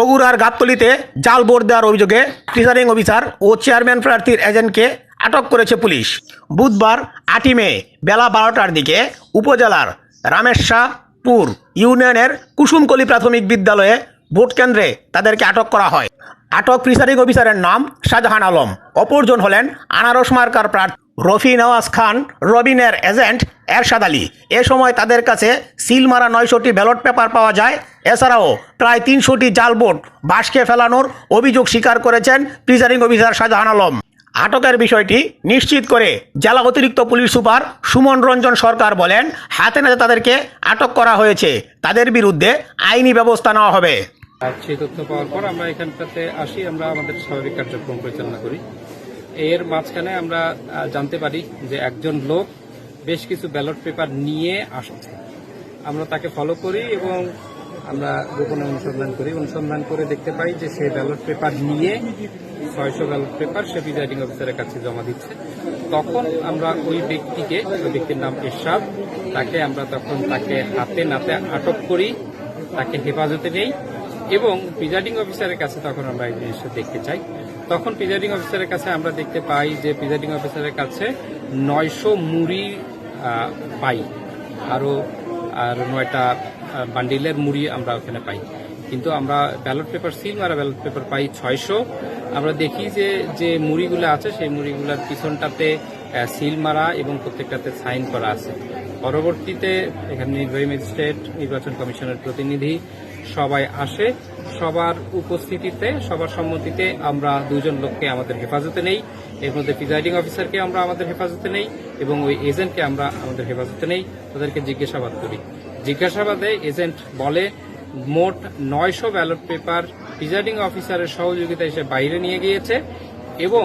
বগুড়ার গাবতলিতে জাল ভোট দেওয়ার অভিযোগে প্রিসাইডিং অফিসার ও চেয়ারম্যান প্রার্থীর এজেন্টকে আটক করেছে পুলিশ। বুধবার আটই মে বেলা বারোটার দিকে উপজেলার রামেশাপুর ইউনিয়নের কুসুমকলি প্রাথমিক বিদ্যালয়ে ভোট কেন্দ্রে তাদেরকে আটক করা হয়। আটক প্রিসাইডিং অফিসারের নাম শাহজাহান আলম, অপরজন হলেন আনারস মার্কার প্রার্থী। রফি নওয়াজ খান, রবিনের এজেন্ট এরশাদ আলী। এ সময় তাদের কাছে সিল মারা নয়শোটি ব্যালট পেপার পাওয়া যায়। এছাড়াও প্রায় তিনশোটি জাল ভোট বাসকে ফেলানোর অভিযোগ স্বীকার করেছেন প্রিসাইডিং অফিসার শাহজাহান আলম। আটকের বিষয়টি নিশ্চিত করে জেলা অতিরিক্ত পুলিশ সুপার সুমন রঞ্জন সরকার বলেন, হাতে নাতে তাদেরকে আটক করা হয়েছে। তাদের বিরুদ্ধে আইনি ব্যবস্থা নেওয়া হবে। সেই তথ্য পাওয়ার পর আমরা এখানটাতে আসি, আমরা আমাদের স্বাভাবিক কার্যক্রম পরিচালনা করি। এর মাঝখানে আমরা জানতে পারি যে একজন লোক বেশ কিছু ব্যালট পেপার নিয়ে আসছে। আমরা তাকে ফলো করি এবং আমরা গোপনে অনুসন্ধান করি। অনুসন্ধান করে দেখতে পাই যে সেই ব্যালট পেপার নিয়ে ছয়শো ব্যালট পেপার সে প্রিজাইডিং অফিসারের কাছে জমা দিচ্ছে। তখন আমরা ওই ব্যক্তিকে, ওই ব্যক্তির নাম এরশাদ, তাকে আমরা তখন তাকে হাতে নাতে আটক করি, তাকে হেফাজতে নেই এবং প্রিজাইডিং অফিসারের কাছে তখন আমরা এই জিনিসটা দেখতে চাই। তখন প্রিজাইডিং অফিসারের কাছে আমরা দেখতে পাই যে প্রিজাইডিং অফিসারের কাছে নয়শো মুড়ি পাই। আরও আর নয়টা বান্ডিলের মুড়ি আমরা ওখানে পাই। কিন্তু আমরা ব্যালট পেপার সিল মারা ব্যালট পেপার পাই ছয়শো। আমরা দেখি যে যে মুড়িগুলো আছে, সেই মুড়িগুলোর পিছনটাতে সিল মারা এবং প্রত্যেকটাতে সাইন করা আছে। পরবর্তীতে এখানে নির্বাহী ম্যাজিস্ট্রেট, নির্বাচন কমিশনের প্রতিনিধি সবাই আসে। সবার উপস্থিতিতে, সবার সম্মতিতে আমরা দুজন লোককে আমাদের হেফাজতে নেই। এর মধ্যে প্রিজাইডিং অফিসারকে আমরা আমাদের হেফাজতে নেই এবং ওই এজেন্টকে আমরা আমাদের হেফাজতে নেই। তাদেরকে জিজ্ঞাসাবাদ করি। জিজ্ঞাসাবাদে এজেন্ট বলে, মোট নয়শো ব্যালট পেপার প্রিজাইডিং অফিসারের সহযোগিতায় সে বাইরে নিয়ে গিয়েছে এবং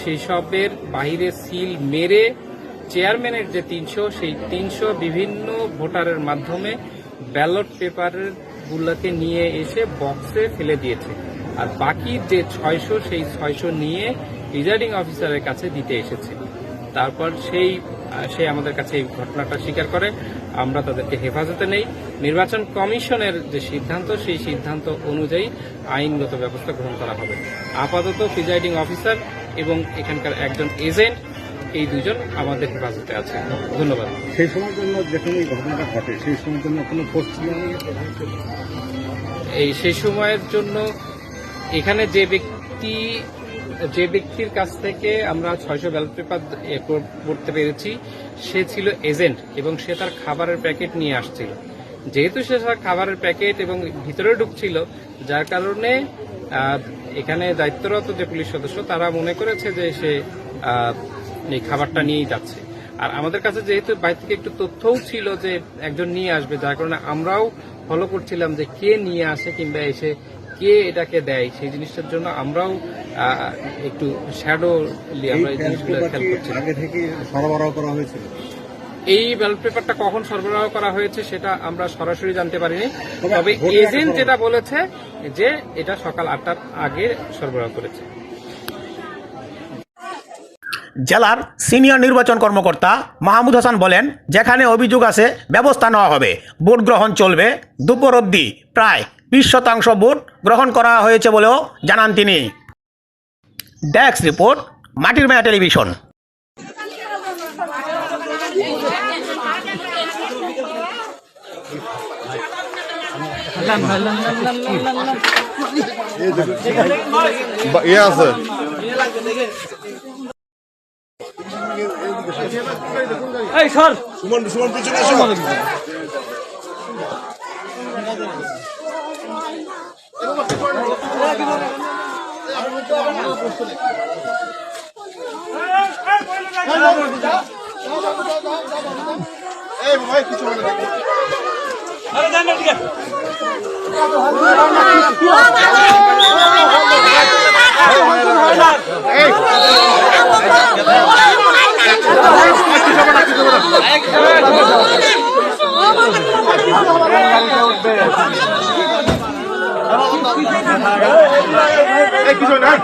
সেসবের বাইরে সিল মেরে চেয়ারম্যানের যে তিনশো, সেই তিনশো বিভিন্ন ভোটারের মাধ্যমে ব্যালট পেপারের গুলোকে নিয়ে এসে বক্সে ফেলে দিয়েছে। আর বাকি যে ছয়শো, সেই ছয়শো নিয়ে প্রিজাইডিং অফিসারের কাছে দিতে এসেছে। তারপর সেই সে আমাদের কাছে এই ঘটনাটা স্বীকার করে। আমরা তাদেরকে হেফাজতে নেই। নির্বাচন কমিশনের যে সিদ্ধান্ত, সেই সিদ্ধান্ত অনুযায়ী আইনগত ব্যবস্থা গ্রহণ করা হবে। আপাতত প্রিজাইডিং অফিসার এবং এখানকার একজন এজেন্ট এই দুজন আমাদের হেফাজতে আছে। ধন্যবাদ। সেই সময়ের জন্য যখন এই ঘটনাটা ঘটে সেই সময়ের জন্য কোনো ছিল এই সেই সময়ের জন্য এখানে যে ব্যক্তি যে ব্যক্তির কাছ থেকে আমরা ছয়শো ব্যালট পেপার পড়তে পেরেছি সে ছিল এজেন্ট এবং সে তার খাবারের প্যাকেট নিয়ে আসছিল। যেহেতু সে তার খাবারের প্যাকেট এবং ভিতরে ঢুকছিল যার কারণে এখানে দায়িত্বরত যে পুলিশ সদস্য তারা মনে করেছে যে সে এই খাবারটা নিয়েই যাচ্ছে। আর আমাদের কাছে যেহেতু বাইরে থেকে একটু তথ্যও ছিল যে একজন নিয়ে আসবে যার কারণে আমরাও ফলো করছিলাম যে কে নিয়ে আসে কিংবা এসে কে এটাকে দেয় সেই জিনিসটার জন্য আমরাও একটু শ্যাডো আমরা এই জিনিসগুলো ব্যালট খেয়াল পেপার কি করছিলাম। আগে থেকে সরবরাহ করা হয়েছিল? এই ব্যালট পেপারটা কখন সরবরাহ করা হয়েছে সেটা আমরা সরাসরি জানতে পারিনি। তবে এজেন্ট যেটা বলেছে যে এটা সকাল আটটার আগে সরবরাহ করেছে। জেলার সিনিয়র নির্বাচন কর্মকর্তা মাহমুদ হাসান বলেন, যেখানে অভিযোগ আছে, ব্যবস্থা নেওয়া হবে। ভোট গ্রহণ চলবে দুপুর অবধি। প্রায় বিশ শতাংশ ভোট গ্রহণ করা হয়েছে বলেও জানান তিনি। ডেস্ক রিপোর্ট, মাটির মেয়া টেলিভিশন। বা- ইয়ে আছে সুমন সুমন পিছনে এসো এই ভাই কিছু বলে দেখো এই কিছু নাই